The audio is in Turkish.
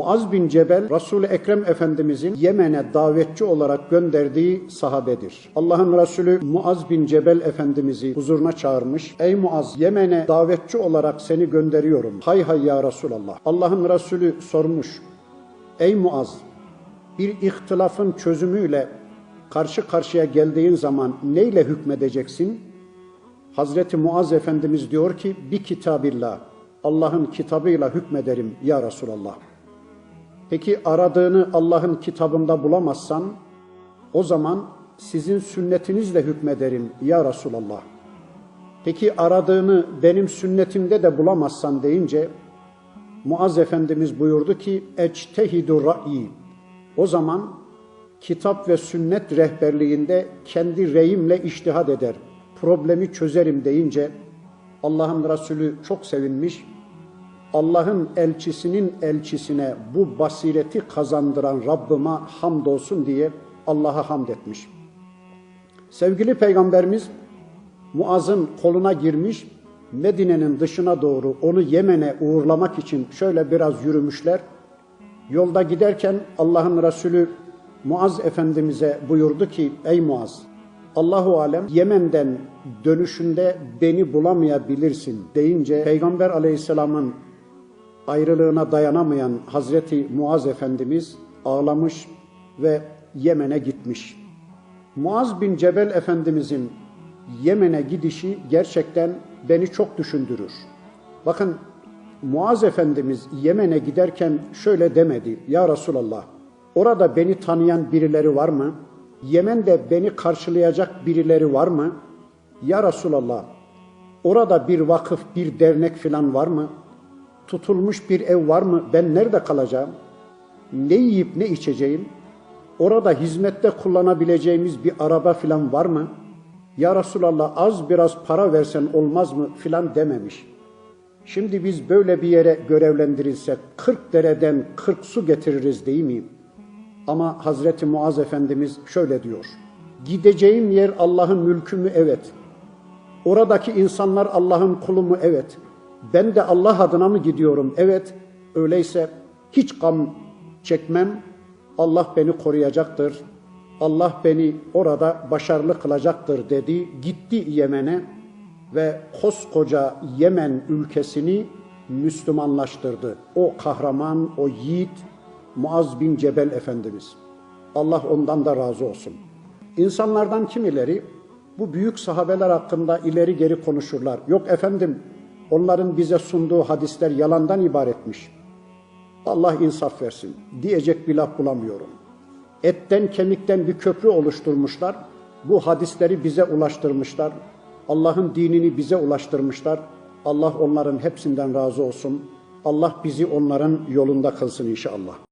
Muaz bin Cebel, Resul-i Ekrem Efendimizin Yemen'e davetçi olarak gönderdiği sahabedir. Allah'ın Resulü Muaz bin Cebel Efendimiz'i huzuruna çağırmış. Ey Muaz, Yemen'e davetçi olarak seni gönderiyorum. Hay hay ya Resulallah. Allah'ın Resulü sormuş. Ey Muaz, bir ihtilafın çözümüyle karşı karşıya geldiğin zaman neyle hükmedeceksin? Hazreti Muaz Efendimiz diyor ki bir kitabillah, Allah'ın kitabıyla hükmederim ya Resulallah. Peki aradığını Allah'ın kitabında bulamazsan o zaman sizin sünnetinizle hükmederim ya Resulallah. Peki aradığını benim sünnetimde de bulamazsan deyince Muaz Efendimiz buyurdu ki ectehidu ra'i. O zaman kitap ve sünnet rehberliğinde kendi reyimle iştihad eder. Problemi çözerim deyince Allah'ın Resulü çok sevinmiş. Allah'ın elçisinin elçisine bu basireti kazandıran Rabbime hamdolsun diye Allah'a hamd etmiş. Sevgili Peygamberimiz Muaz'ın koluna girmiş, Medine'nin dışına doğru onu Yemen'e uğurlamak için şöyle biraz yürümüşler. Yolda giderken Allah'ın Resulü Muaz Efendimiz'e buyurdu ki, ey Muaz, Allahu alem Yemen'den dönüşünde beni bulamayabilirsin deyince Peygamber Aleyhisselam'ın ayrılığına dayanamayan Hazreti Muaz Efendimiz ağlamış ve Yemen'e gitmiş. Muaz bin Cebel Efendimizin Yemen'e gidişi gerçekten beni çok düşündürür. Bakın Muaz Efendimiz Yemen'e giderken şöyle demedi. Ya Resulallah orada beni tanıyan birileri var mı? Yemen'de beni karşılayacak birileri var mı? Ya Resulallah orada bir vakıf, bir dernek filan var mı? Tutulmuş bir ev var mı? Ben nerede kalacağım? Ne yiyip ne içeceğim? Orada hizmette kullanabileceğimiz bir araba filan var mı? Ya Resulallah az biraz para versen olmaz mı filan dememiş. Şimdi biz böyle bir yere görevlendirilsek 40 dereden 40 su getiririz değil mi? Ama Hazreti Muaz Efendimiz şöyle diyor. Gideceğim yer Allah'ın mülkü mü? Evet. Oradaki insanlar Allah'ın kulu mu? Evet. Ben de Allah adına mı gidiyorum? Evet. Öyleyse hiç gam çekmem. Allah beni koruyacaktır. Allah beni orada başarılı kılacaktır dedi. Gitti Yemen'e ve koskoca Yemen ülkesini Müslümanlaştırdı. O kahraman, o yiğit Muaz bin Cebel Efendimiz. Allah ondan da razı olsun. İnsanlardan kimileri bu büyük sahabeler hakkında ileri geri konuşurlar. Yok efendim onların bize sunduğu hadisler yalandan ibaretmiş. Allah insaf versin. Diyecek bir laf bulamıyorum. Etten kemikten bir köprü oluşturmuşlar. Bu hadisleri bize ulaştırmışlar. Allah'ın dinini bize ulaştırmışlar. Allah onların hepsinden razı olsun. Allah bizi onların yolunda kılsın inşallah.